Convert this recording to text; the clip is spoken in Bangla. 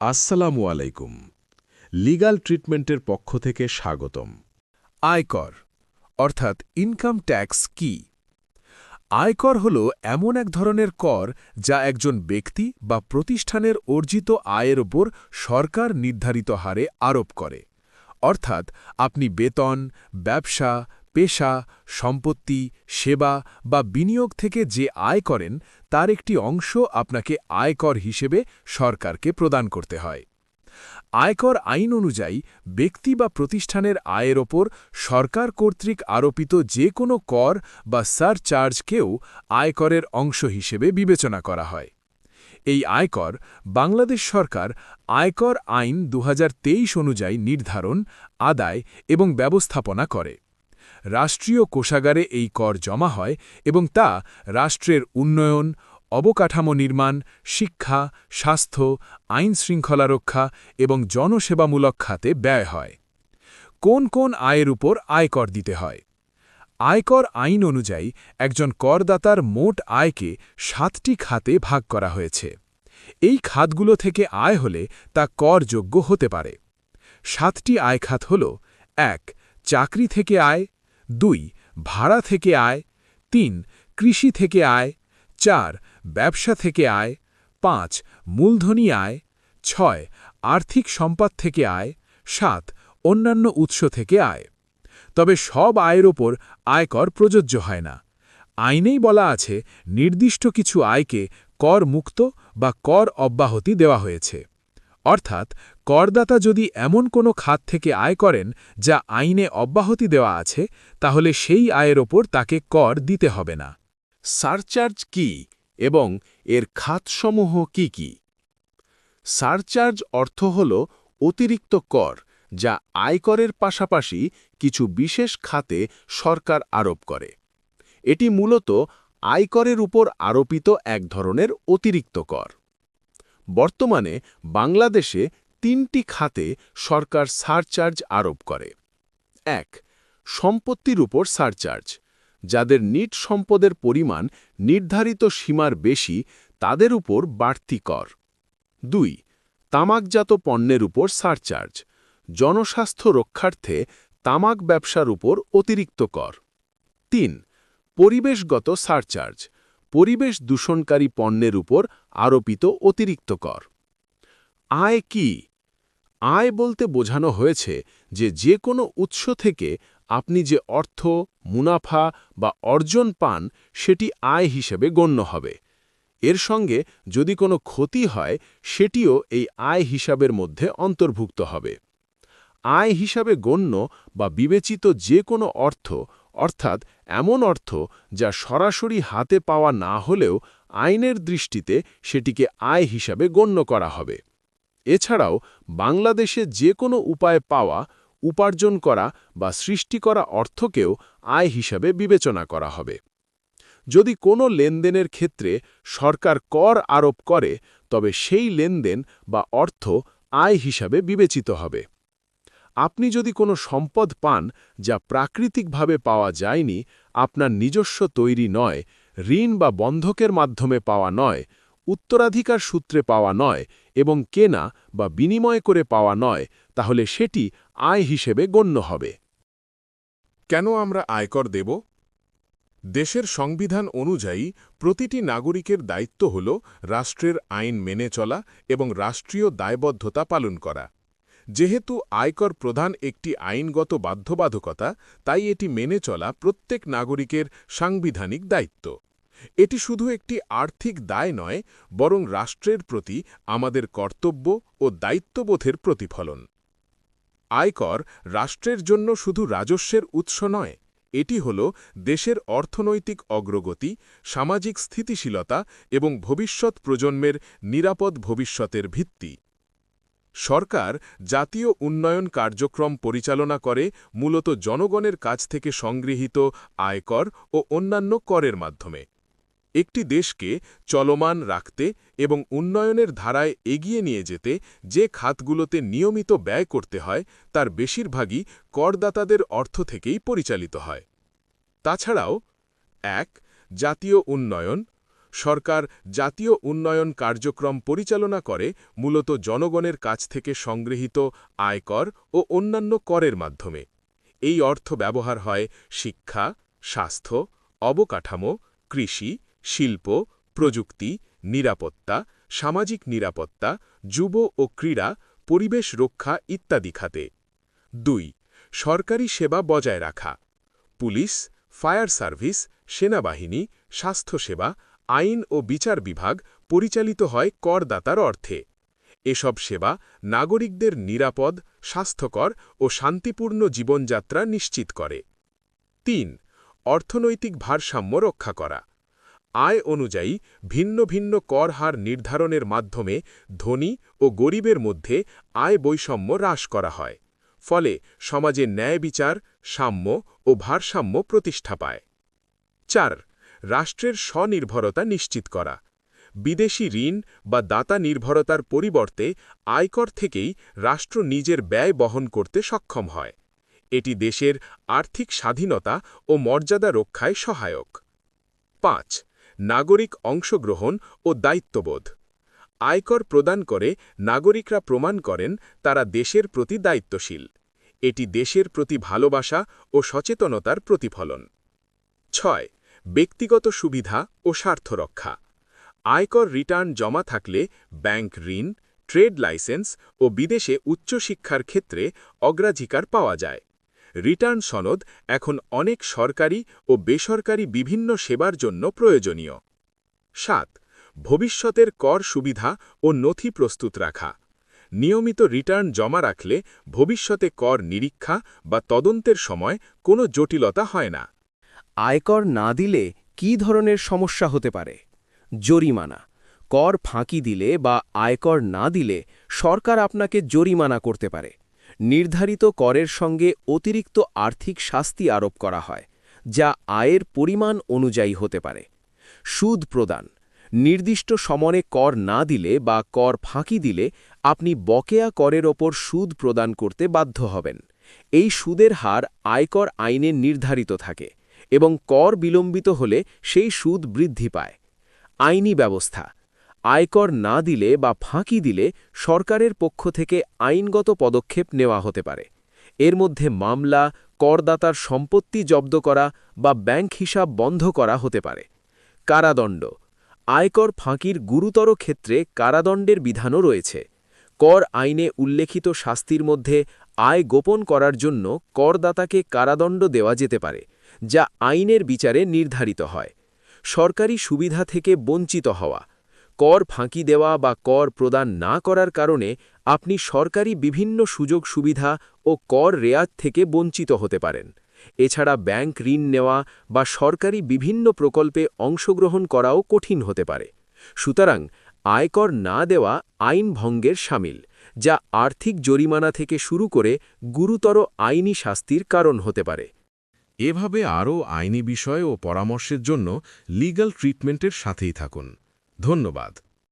আসসালামু আলাইকুম। লিগাল ট্রিটমেন্টের পক্ষ থেকে স্বাগতম। আয়কর, অর্থাৎ ইনকাম ট্যাক্স কি? আয়কর হল এমন এক ধরনের কর যা একজন ব্যক্তি বা প্রতিষ্ঠানের অর্জিত আয়ের ওপর সরকার নির্ধারিত হারে আরোপ করে। অর্থাৎ আপনি বেতন, ব্যবসা পেশা, সম্পত্তি, সেবা বা বিনিয়োগ থেকে যে আয় করেন, তার একটি অংশ আপনাকে আয়কর হিসেবে সরকারকে প্রদান করতে হয়। আয়কর আইন অনুযায়ী, ব্যক্তি বা প্রতিষ্ঠানের আয়ের ওপর সরকার কর্তৃক আরোপিত যে কোনো কর বা সারচার্জকেও আয়করের অংশ হিসেবে বিবেচনা করা হয়। এই আয়কর বাংলাদেশ সরকার আয়কর আইন দু হাজার তেইশ অনুযায়ী নির্ধারণ, আদায় এবং ব্যবস্থাপনা করে। রাষ্ট্রীয় কোষাগারে এই কর জমা হয় এবং তা রাষ্ট্রের উন্নয়ন, অবকাঠামো নির্মাণ, শিক্ষা, স্বাস্থ্য, আইন শৃঙ্খলা রক্ষা এবং জনসেবামূলক খাতে ব্যয় হয়। কোন কোন আয়ের উপর আয়কর দিতে হয়? আয়কর আইন অনুযায়ী একজন করদাতার মোট আয়কে সাতটি খাতে ভাগ করা হয়েছে। এই খাতগুলো থেকে আয় হলে তা করযোগ্য হতে পারে। সাতটি আয় খাত হল, এক, চাকরি থেকে আয় দুই, ভাড়া থেকে আয়, তিন, কৃষি থেকে আয়, চার, ব্যবসা থেকে আয়, পাঁচ, মূলধনী আয়, ছয়, আর্থিক সম্পদ থেকে আয়, সাত, অন্যান্য উৎস থেকে আয়। তবে সব আয়ের ওপর আয়কর প্রযোজ্য হয় না। আইনেই বলা আছে, নির্দিষ্ট কিছু আয়কে কর মুক্ত বা কর অব্যাহতি দেওয়া হয়েছে। অর্থাৎ করদাতা যদি এমন কোনো খাত থেকে আয় করেন যা আইনে অব্যাহতি দেওয়া আছে, তাহলে সেই আয়ের ওপর তাকে কর দিতে হবে না। সারচার্জ কি এবং এর খাতসমূহ কি কি? সারচার্জ অর্থ হল অতিরিক্ত কর যা আয়করের পাশাপাশি কিছু বিশেষ খাতে সরকার আরোপ করে। এটি মূলত আয়করের উপর আরোপিত এক ধরনের অতিরিক্ত কর। বর্তমানে বাংলাদেশে তিনটি খাতে সরকার সারচার্জ আরোপ করে। এক, সম্পত্তির উপর সারচার্জ। যাদের নিট সম্পদের পরিমাণ নির্ধারিত সীমার বেশি, তাদের উপর বাড়তি কর। দুই, তামাকজাত পণ্যের উপর সারচার্জ। জনস্বাস্থ্য রক্ষার্থে তামাক ব্যবসার উপর অতিরিক্ত কর। তিন, পরিবেশগত সারচার্জ। পরিবেশ দূষণকারী পণ্যের উপর আরোপিত অতিরিক্ত কর। আয় কি? আয় বলতে বোঝানো হয়েছে যে যে কোনো উৎস থেকে আপনি যে অর্থ, মুনাফা বা অর্জন পান, সেটি আয় হিসেবে গণ্য হবে। এর সঙ্গে যদি কোনো ক্ষতি হয়, সেটিও এই আয় হিসাবের মধ্যে অন্তর্ভুক্ত হবে। আয় হিসাবে গণ্য বা বিবেচিত যে কোনো অর্থ, অর্থাৎ এমন অর্থ যা সরাসরি হাতে পাওয়া না হলেও আইনের দৃষ্টিতে সেটিকে আয় হিসাবে গণ্য করা হবে। এছাড়াও বাংলাদেশে যে কোনো উপায়ে পাওয়া, উপার্জন করা বা সৃষ্টি করা অর্থকেও আয় হিসাবে বিবেচনা করা হবে। যদি কোনো লেনদেনের ক্ষেত্রে সরকার কর আরোপ করে, তবে সেই লেনদেন বা অর্থ আয় হিসাবে বিবেচিত হবে। আপনি যদি কোনো সম্পদ পান যা প্রাকৃতিকভাবে পাওয়া যায়নি, আপনার নিজস্ব তৈরি নয়, ঋণ বা বন্ধকের মাধ্যমে পাওয়া নয় উত্তরাধিকার সূত্রে পাওয়া নয় এবং কেনা বা বিনিময় করে পাওয়া নয়, তাহলে সেটি আয় হিসেবে গণ্য হবে। কেন আমরা আয়কর দেব? দেশের সংবিধান অনুযায়ী প্রতিটি নাগরিকের দায়িত্ব হল রাষ্ট্রের আইন মেনে চলা এবং রাষ্ট্রীয় দায়বদ্ধতা পালন করা। যেহেতু আয়কর প্রধান একটি আইনগত বাধ্যবাধকতা, তাই এটি মেনে চলা প্রত্যেক নাগরিকের সাংবিধানিক দায়িত্ব। এটি শুধু একটি আর্থিক দায় নয়, বরং রাষ্ট্রের প্রতি আমাদের কর্তব্য ও দায়িত্ববোধের প্রতিফলন। আয়কর রাষ্ট্রের জন্য শুধু রাজস্বের উৎস নয়, এটি হল দেশের অর্থনৈতিক অগ্রগতি, সামাজিক স্থিতিশীলতা এবং ভবিষ্যৎ প্রজন্মের নিরাপদ ভবিষ্যতের ভিত্তি। সরকার জাতীয় উন্নয়ন কার্যক্রম পরিচালনা করে মূলত জনগণের কাছ থেকে সংগৃহীত আয়কর ও অন্যান্য করের মাধ্যমে। একটি দেশকে চলমান রাখতে এবং উন্নয়নের ধারায় এগিয়ে নিয়ে যেতে যে খাতগুলোতে নিয়মিত ব্যয় করতে হয়, তার বেশিরভাগই করদাতাদের অর্থ থেকেই পরিচালিত হয়। তাছাড়াও, এক, জাতীয় উন্নয়ন। সরকার জাতীয় উন্নয়ন কার্যক্রম পরিচালনা করে, মূলত জনগণের কাছ থেকে সংগৃহীত আয়কর ও অন্যান্য করের মাধ্যমে। এই অর্থ ব্যবহার হয় শিক্ষা, স্বাস্থ্য, অবকাঠামো, কৃষি শিল্প, প্রযুক্তি, নিরাপত্তা, সামাজিক নিরাপত্তা, যুব ও ক্রীড়া, পরিবেশ রক্ষা ইত্যাদি খাতে। দুই, সরকারি সেবা বজায় রাখা। পুলিশ, ফায়ার সার্ভিস, সেনাবাহিনী, স্বাস্থ্যসেবা, আইন ও বিচার বিভাগ পরিচালিত হয় করদাতার অর্থে। এসব সেবা নাগরিকদের নিরাপদ, স্বাস্থ্যকর ও শান্তিপূর্ণ জীবনযাত্রা নিশ্চিত করে। তিন, অর্থনৈতিক ভারসাম্য রক্ষা করা। আয় অনুযায়ী ভিন্ন ভিন্ন কর হার নির্ধারণের মাধ্যমে ধনী ও গরিবের মধ্যে আয় বৈষম্য হ্রাস করা হয়, ফলে সমাজে ন্যায় বিচার, সাম্য ও ভারসাম্য প্রতিষ্ঠা পায়। চার, রাষ্ট্রের স্বনির্ভরতা নিশ্চিত করা। বিদেশি ঋণ বা দাতা নির্ভরতার পরিবর্তে আয়কর থেকেই রাষ্ট্র নিজের ব্যয় বহন করতে সক্ষম হয়। এটি দেশের আর্থিক স্বাধীনতা ও মর্যাদা রক্ষায় সহায়ক। পাঁচ নাগরিক অংশগ্রহণ ও দায়িত্ববোধ। আয়কর প্রদান করে নাগরিকরা প্রমাণ করেন তারা দেশের প্রতি দায়িত্বশীল। এটি দেশের প্রতি ভালোবাসা ও সচেতনতার প্রতিফলন। ছয়, ব্যক্তিগত সুবিধা ও স্বার্থ রক্ষা। আয়কর রিটার্ন জমা থাকলে ব্যাংক ঋণ, ট্রেড লাইসেন্স ও বিদেশে উচ্চশিক্ষার ক্ষেত্রে অগ্রাধিকার পাওয়া যায়। রিটার্ন সনদ এখন অনেক সরকারি ও বেসরকারি বিভিন্ন সেবার জন্য প্রয়োজনীয়। সাত, ভবিষ্যতের কর সুবিধা ও নথি প্রস্তুত রাখা। নিয়মিত রিটার্ন জমা রাখলে ভবিষ্যতে কর নিরীক্ষা বা তদন্তের সময় কোনো জটিলতা হয় না। আয়কর না দিলে কী ধরনের সমস্যা হতে পারে? জরিমানা। কর ফাঁকি দিলে বা আয়কর না দিলে সরকার আপনাকে জরিমানা করতে পারে। নির্ধারিত করের সঙ্গে অতিরিক্ত আর্থিক শাস্তি আরোপ করা হয়, যা আয়ের পরিমাণ অনুযায়ী হতে পারে। সুদ প্রদান, নির্দিষ্ট সময়ে কর না দিলে বা কর ফাঁকি দিলে আপনি বকেয়া করের ওপর সুদ প্রদান করতে বাধ্য হবেন। এই সুদের হার আয়কর আইনে নির্ধারিত থাকে এবং কর বিলম্বিত হলে সেই সুদ বৃদ্ধি পায়। আইনি ব্যবস্থা আয়কর না দিলে বা ফাঁকি দিলে সরকারের পক্ষ থেকে আইনগত পদক্ষেপ নেওয়া হতে পারে। এর মধ্যে মামলা, করদাতার সম্পত্তি জব্দ করা বা ব্যাংক হিসাব বন্ধ করা হতে পারে। কারাদণ্ড। আয়কর ফাঁকির গুরুতর ক্ষেত্রে কারাদণ্ডের বিধানও রয়েছে। কর আইনে উল্লেখিত শাস্তির মধ্যে আয় গোপন করার জন্য করদাতাকে কারাদণ্ড দেওয়া যেতে পারে, যা আইনের বিচারে নির্ধারিত হয়। সরকারি সুবিধা থেকে বঞ্চিত হওয়া। কর ফাঁকি দেওয়া বা কর প্রদান না করার কারণে আপনি সরকারি বিভিন্ন সুযোগ সুবিধা ও কর রেয়াত থেকে বঞ্চিত হতে পারেন। এছাড়া ব্যাংক ঋণ নেওয়া বা সরকারি বিভিন্ন প্রকল্পে অংশগ্রহণ করাও কঠিন হতে পারে। সুতরাং আয়কর না দেওয়া আইন ভঙ্গের সামিল, যা আর্থিক জরিমানা থেকে শুরু করে গুরুতর আইনি শাস্তির কারণ হতে পারে। এভাবে আরও আইনি বিষয় ও পরামর্শের জন্য লিগ্যাল ট্রিটমেন্টের সাথেই থাকুন। ধন্যবাদ।